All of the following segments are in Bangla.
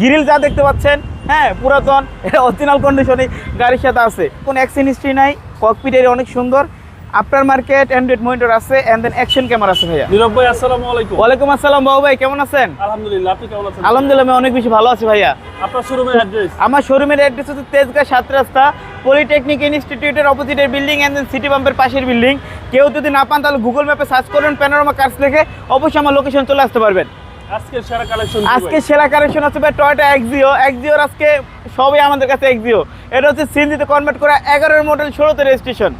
গ্রিল যা দেখতে পাচ্ছেন হ্যাঁ পুরাতন এটা অরিজিনাল কন্ডিশনে গাড়ির সাথে আছে। কোনো অ্যাক্সিডেন্ট হিস্ট্রি নাই ককপিট এর অনেক সুন্দর। আফটার মার্কেট অ্যান্ড্রয়েড মনিটর আছে অ্যান্ড দেন অ্যাকশন ক্যামেরা আছে ভাইয়া। নীরব ভাই আসসালামু আলাইকুম। ওয়ালাইকুম আসসালাম বাবু ভাই কেমন আছেন? আলহামদুলিল্লাহ আপনি কেমন আছেন? আলহামদুলিল্লাহ আমি অনেক বেশি ভালো আছি ভাইয়া। আপনার শোরুমের অ্যাড্রেস আমার শোরুমের অ্যাড্রেস হচ্ছে তেজগাঁ সাত রাস্তা পলিটেকনিক ইনস্টিটিউটের অপোজিটের বিল্ডিং অ্যান্ড দেন সিটি পাম্পের পাশের বিল্ডিং কেউ যদি না পান তাহলে গুগল ম্যাপে সার্চ করবেন প্যানোরামা কার্স লিখে অবশ্যই আমার লোকেশন চলে আসতে পারবেন। আজকে সেরা কালেকশন হচ্ছে ভাই? টয়টা এক্সিও এক্সিওর আজকে সবই আমাদের কাছে এক্সিও এটা হচ্ছে সিএনজিতে কনভার্ট করা এগারোর মডেল ষোলোতে রেজিস্ট্রেশন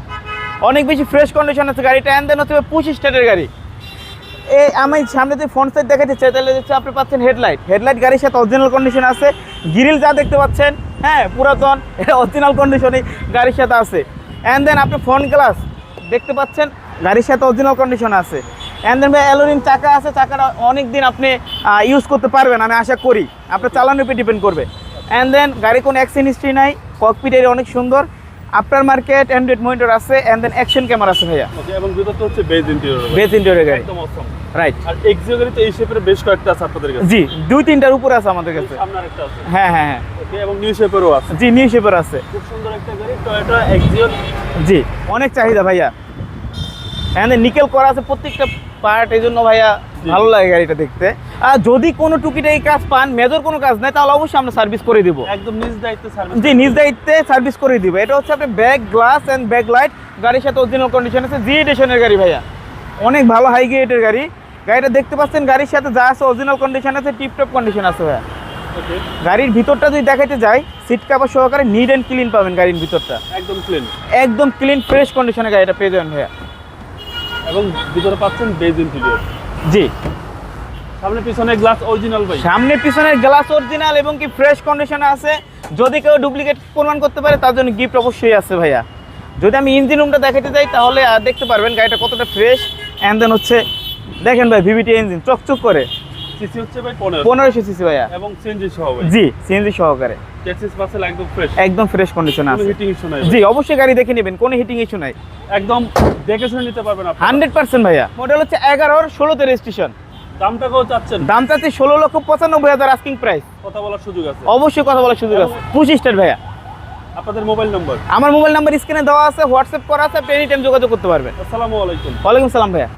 অনেক বেশি ফ্রেশ কন্ডিশন আছে গাড়িটা। অ্যান্ড দেন হচ্ছে পঁচিশ স্টারের গাড়ি। এই আমি সামনে যে ফ্রন্ট সাইড দেখাতে চাই, তাহলে হচ্ছে আপনি পাচ্ছেন হেডলাইট হেডলাইট গাড়ির সাথে অরিজিনাল কন্ডিশন আছে। গ্রিল যা দেখতে পাচ্ছেন হ্যাঁ পুরাতন, এটা অরিজিনাল কন্ডিশনে গাড়ির সাথে আছে। অ্যান্ড দেন আপনি ফ্রন্ট গ্লাস দেখতে পাচ্ছেন, গাড়ির সাথে অরিজিনাল কন্ডিশন আছে। অ্যান্ড দেন ভাই অ্যালোরিন চাকা আছে চাকাটা অনেক দিন আপনি ইউজ করতে পারবেন আমি আশা করি। আপনার চালানোর উপর ডিপেন্ড করবে। অ্যান্ড দেন গাড়ি কোনো অ্যাক্সিডেন্ট হিস্ট্রি নাই ককপিট এর অনেক সুন্দর। আফটার মার্কেট অ্যান্ড্রয়েড মনিটর আছে অ্যান্ড দেন অ্যাকশন ক্যামেরা আছে ভাইয়া। এবং ভিতরটা হচ্ছে বেজ ইন্টেরিয়র বেস ইন্টেরিয়র গাড়ি। একদম অসম রাইট আর এক্সিও গাড়িতে এই শেপের বেশ কয়েকটা আছে আপনাদের কাছে। জি দুই তিনটার উপরে আছে আমাদের কাছে। সামনে আরেকটা আছে। হ্যাঁ হ্যাঁ হ্যাঁ। ওকে এবং নিউ শেপেরও আছে। জি নিউ শেপের আছে। খুব সুন্দর একটা গাড়ি টয়োটা এক্সিও জি অনেক চাহিদা ভাইয়া। এখানে নিকেল করা আছে প্রত্যেকটা পার্ট এই জন্য ভাইয়া ভালো লাগে গাড়িটা দেখতে। আর যদি কোনো টুকিটা এই কাজ পান মেজর কোনো কাজ নাই তাহলে অবশ্যই আমরা সার্ভিস করে দিব। একদম নিজ দায়িত্বে সার্ভিস জি নিজ দায়িত্বে সার্ভিস করে দিব। এটা হচ্ছে আপনার back glass and back light গাড়ির সাথে অরিজিনাল কন্ডিশন আছে জি এডিশনের গাড়ি ভাইয়া। অনেক ভালো হাই গ্রেডের গাড়ি। গাড়িটা দেখতে পাচ্ছেন গাড়ির সাথে যা আছে অরিজিনাল কন্ডিশন আছে টিপটপ কন্ডিশন আছে ভাইয়া। গাড়ির ভিতরটা যদি দেখাতে যাই সিট কাভার সহকারে নিড অ্যান্ড ক্লিন পাবেন গাড়ির ভিতরটা। একদম ক্লিন একদম ক্লিন ফ্রেশ কন্ডিশনে গাড়িটা পেয়ে যাবেন ভাইয়া। এবং ভিতরে পাচ্ছেন বেজ ইন্টেরিয়র জি। সামনে পিছনে গ্লাস অরিজিনাল ভাই। সামনে পিছনের গ্লাস অরিজিনাল এবং কি ফ্রেশ কন্ডিশনে আছে। যদি কেউ ডুপ্লিকেট প্রমাণ করতে পারে তার জন্য গিফট অবশ্যই আছে ভাইয়া। যদি আমি ইঞ্জিন রুমটা দেখাতে যাই তাহলে দেখতে পারবেন গাড়িটা কতটা ফ্রেশ অ্যান্ড দেন হচ্ছে দেখেন ভাই ভিভিটি ইঞ্জিন চকচক করে। সিসি হচ্ছে ভাই 15 পনেরোশো সিসি ভাইয়া। এবং সিএনজি সহ ভাই। জি সিএনজি সহকারে। টেক্সিস পার্সেল একদম ফ্রেশ একদম ফ্রেশ কন্ডিশনে কোনো আছে। হিটিং ইস্যু নাই জি অবশ্যই গাড়ি দেখে নেবেন কোনো হিটিং ইস্যু নাই। একদম দেখে শুনে নিতে পারবেন আপনি হান্ড্রেড পার্সেন্ট ভাইয়া। মডেল হচ্ছে এগারোর ষোলোতে রেজিস্ট্রেশন দামটাকেও চাচ্ছেন? দাম চাচ্ছি ষোলো লক্ষ পঁচানব্বই হাজার আস্কিং প্রাইস কথা বলার সুযোগ আছে। অবশ্যই কথা বলার সুযোগ আছে। পঁচিশ স্টার ভাইয়া। আপনাদের মোবাইল নম্বর আমার মোবাইল নাম্বার স্ক্রিনে দেওয়া আছে হোয়াটসঅ্যাপ করা আছে আপনি এনি টাইম যোগাযোগ করতে পারবেন। আসসালামু আলাইকুম। ওয়ালাইকুম সালাম ভাইয়া।